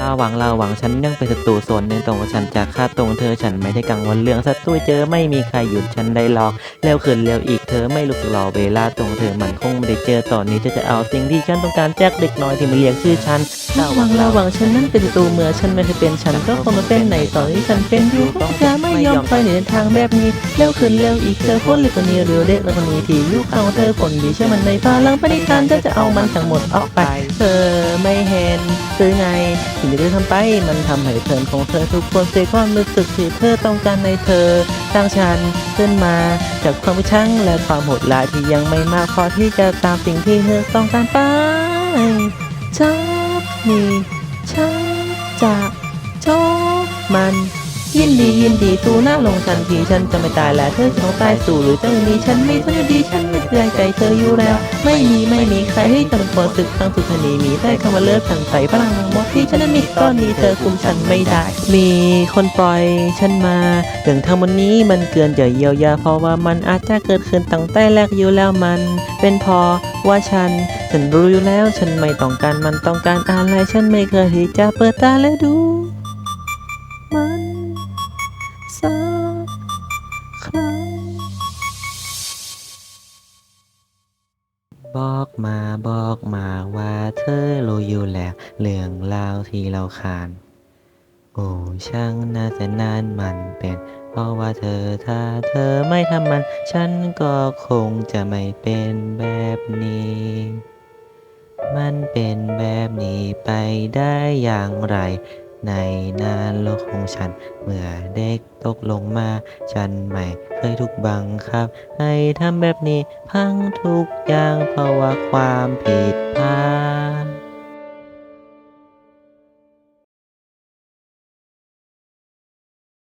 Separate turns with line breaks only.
ลาหวังลาหวังฉันยังเป็นศัตรูส่วนหนึ่งตรงฉันจากฆ่าตรงเธอฉันไม่ได้กังวลเรื่องศัตรูเจอไม่มีใครหยุดฉันได้หรอกเร็วขึ้นเร็วอีกเธอไม่ลุกรอเวลาตรงเธอมันคงไม่ได้เจอตอนนี้เธอจะเอาสิ่งที่ฉันต้องการแจกเด็กน้อยที่มาเรียกชื่อฉันลาหวังลาหวังฉันนั้นเป็นศัตรูเมื่อฉันไม่เคยเป็นฉันก็คงมาเป็นในตอนที่ฉันเป็นอยู่ต้องจะไม่ยอมไปในทางแบบนี้เร็วขึ้นเร็วอีกเธอคนเล็กคนนี้เร็วเด็กแล้วคนนี้ที่อยุคเอาเธอคนดีเชื่อมันในพลังปณิธานเธอจะเอามันทั้งหมดออกไป เธอไม่เห็น หรือไง สิ่งที่เธอทำไปมันทำให้เพินของเธอทุกคนเสียความรู้สึกที่เธอต้องการในเธอสร้างฉันขึ้นมาจากความชังและความโหดร้ายที่ยังไม่มากพอที่จะตามสิ่งที่เธอต้องการไปจากนี้ฉันจะโชอบมัน ยินดียินดีสู้หน้าลงทันทีฉันจะไม่ตายและเธอจะต้องตายสู่หรือจะไม่มีฉันไม่สนดีฉันไม่เสียใจเธออยู่แล้ว ไม่มีไม่มีใครที่จะเป็นคนศึกครั้งสุดท้ายนี้มีแต่คำว่าเลิกทั้งใจพลังหมดที่ฉันนั้นมีตอนนี้เธอคุมฉันไม่ได้ มีคนปล่อยฉันมาเรื่องทั้งหมดนี้มันเกินจะเยียวยาเพราะว่ามันอาจจะเกิดขึ้นตั้งแต่แรกอยู่แล้วมัน เป็นเพอว่าฉันฉันรู้อยู่แล้วฉันไม่ต้องการมันต้องการอะไรฉันไม่เคยที่จะเปิดตาและดู มัน บอกมาบอกมาว่าเธอรู้อยู่แล้วเรื่องราวที่เราขาน โอ้ช่างน่าจะนานมันเป็น เพราะว่าเธอถ้าเธอไม่ทำมัน ฉันก็คงจะไม่เป็นแบบนี้ มันเป็นแบบนี้ไปได้อย่างไร ในนานโลกของฉัน เมื่อเด็กตกลงมา ฉันไม่เคยถูกบังคับ ให้ทำแบบนี้พังทุกอย่างเพราะว่าความผิดพลาด